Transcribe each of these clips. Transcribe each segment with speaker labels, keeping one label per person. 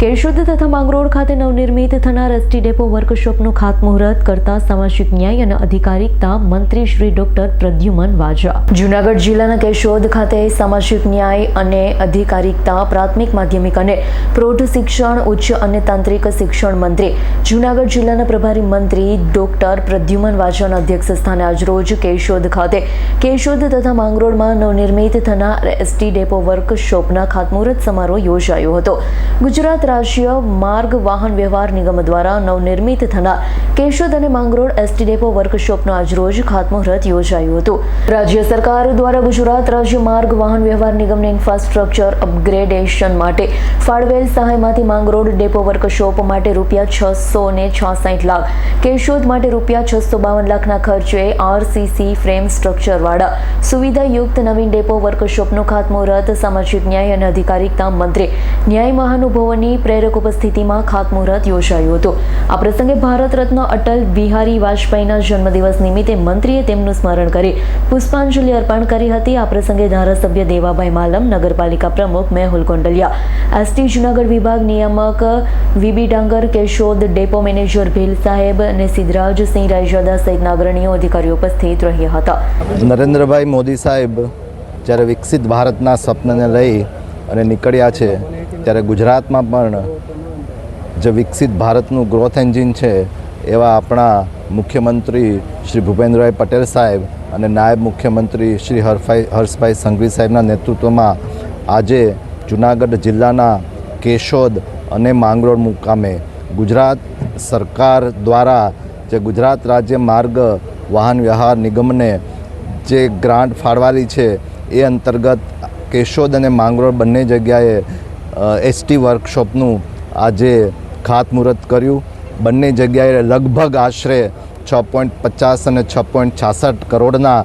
Speaker 1: કેશોદ તથા માંગરોળ ખાતે નવનિર્મિત થનાર એસટી ડેપો વર્કશોપનું ખાતમુહૂર્ત કરતા સામાજિક ન્યાય અને અધિકારિકતા મંત્રી શ્રી ડોક્ટર પ્રદ્યુમન વાજા. જુનાગઢ જિલ્લાના કેશોદ ખાતે સામાજિક ન્યાય અને અધિકારિકતા, પ્રાથમિક માધ્યમિક અને પ્રૌઢ શિક્ષણ, ઉચ્ચ અને તાંત્રિક શિક્ષણ મંત્રી. જુનાગઢ જિલ્લાના પ્રભારી મંત્રી ડોક્ટર પ્રદ્યુમન વાજાના અધ્યક્ષ સ્થાને આજરોજ કેશોદ ખાતે કેશોદ તથા માંગરોળમાં નવનિર્મિત થનાર એસટી ડેપો વર્કશોપના ખાતમુહૂર્ત સમારોહ યોજાયો હતો. ગુજરાત રાજ્ય માર્ગ વાહન વ્યવહાર નિગમ દ્વારા નવનિર્મિત થનાર કેશોદ અને માંગરોળ એસટી ડેપો વર્કશોપનું આજરોજ ખાતમુહૂર્ત યોજાયું હતું. રાજ્ય સરકાર દ્વારા ગુજરાત રાજ્ય માર્ગ વાહન વ્યવહાર નિગમને ઇન્ફ્રાસ્ટ્રક્ચર અપગ્રેડેશન માટે ફાળવેલ સહાયમાંથી માંગરોળ ડેપો વર્કશોપ માટે રૂપિયા છસો ને છાસઠ લાખ, કેશોદ માટે રૂપિયા છસો બાવન લાખના ખર્ચે આરસીસી ફ્રેમ સ્ટ્રક્ચરવાળા સુવિધાયુક્ત નવીન ડેપો વર્કશોપનું ખાતમુહૂર્ત, સામાજિક ન્યાય અને અધિકારિકતા મંત્રી ન્યાય મહાનુભાવોની પ્રેરક ઉપસ્થિતિમાં ખાતમુહૂર્ત યોજાયું હતું. આ પ્રસંગે ભારત રત્ન અટલ બિહારી વાજપેયીના જન્મદિવસ નિમિત્તે મંત્રીએ તેમનું સ્મરણ કરી પુષ્પાંજલિ અર્પણ કરી હતી. આ પ્રસંગે ધારાસભ્ય દેવાભાઈ માલમ, નગરપાલિકા પ્રમુખ મેહુલ કોંડલિયા એસટી જુનાગઢ વિભાગ નિયામક વીબી ડાંગર, કેશોદ ડેપો મેનેજર ભીલ સાહેબ અને સિદ્ધરાજસિંહ રાયજાદા સહિતના અગ્રણીઓ અધિકારીઓ ઉપસ્થિત રહ્યા હતા.
Speaker 2: નરેન્દ્રભાઈ મોદી સાહેબ જ્યારે વિકસિત ભારતના સ્વપ્નને લઈ અને નીકળ્યા છે, ત્યારે ગુજરાતમાં પણ જે વિકસિત ભારતનું ગ્રોથ એન્જિન છે, એવા આપણા મુખ્યમંત્રી શ્રી ભૂપેન્દ્રભાઈ પટેલ સાહેબ અને નાયબ મુખ્યમંત્રી શ્રી હરફાઈ, હર્ષભાઈ સંઘવી સાહેબના નેતૃત્વમાં આજે જુનાગઢ જિલ્લાના કેશોદ અને માંગરોળ મુકામે ગુજરાત સરકાર દ્વારા જે ગુજરાત રાજ્ય માર્ગ વાહન વ્યવહાર નિગમને જે ગ્રાન્ટ ફાળવાલી છે, એ અંતર્ગત કેશોદ અને માંગરોળ બંને જગ્યાએ એસટી વર્કશોપનું આજે ખાતમુહૂર્ત કર્યું. બંને જગ્યાએ લગભગ આશરે છ પોઈન્ટ પચાસ અને છ પોઈન્ટ છાસઠ કરોડના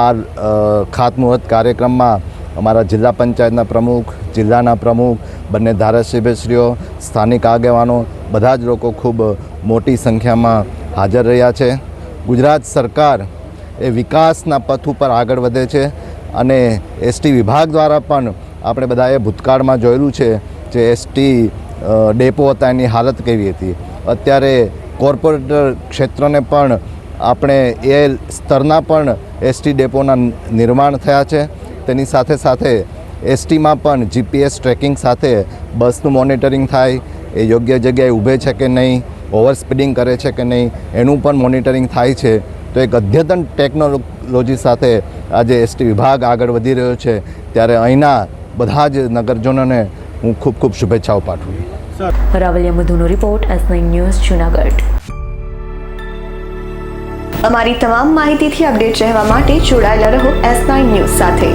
Speaker 2: આ ખાતમુહૂર્ત કાર્યક્રમમાં અમારા જિલ્લા પંચાયતના પ્રમુખ, જિલ્લાના પ્રમુખ, બંને ધારાસભ્યશ્રીઓ, સ્થાનિક આગેવાનો, બધા જ લોકો ખૂબ મોટી સંખ્યામાં હાજર રહ્યા છે. ગુજરાત સરકાર એ વિકાસના પથ ઉપર આગળ વધે છે. અને એસટી વિભાગ દ્વારા પણ આપણે બધાએ ભૂતકાળમાં જોયેલું છે જે એસટી ડેપો હતા એની હાલત કેવી હતી. અત્યારે કોર્પોરેટ ક્ષેત્રને પણ આપણે એ સ્તરના પણ એસટી ડેપોના નિર્માણ થયા છે. તેની સાથે સાથે એસટીમાં પણ જીપીએસ ટ્રેકિંગ સાથે બસનું મોનિટરિંગ થાય. એ યોગ્ય જગ્યાએ ઊભે છે કે નહીં ઓવર સ્પીડિંગ કરે છે કે નહીં, એનું પણ મોનિટરિંગ થાય છે. તો એક અદ્યતન ટેકનોલોજી સાથે આજે એસટી વિભાગ આગળ વધી રહ્યો છે ત્યારે અહીંના બધા જ નગરજનોને હું ખૂબ ખૂબ શુભેચ્છાઓ પાઠવું છું.
Speaker 1: Ravaliya મધુનો report S nine news Junagadh.
Speaker 3: અમારી તમામ માહિતીથી અપડેટ રહેવા માટે જોડાયેલા રહો એસ નાઇન ન્યૂઝ સાથે.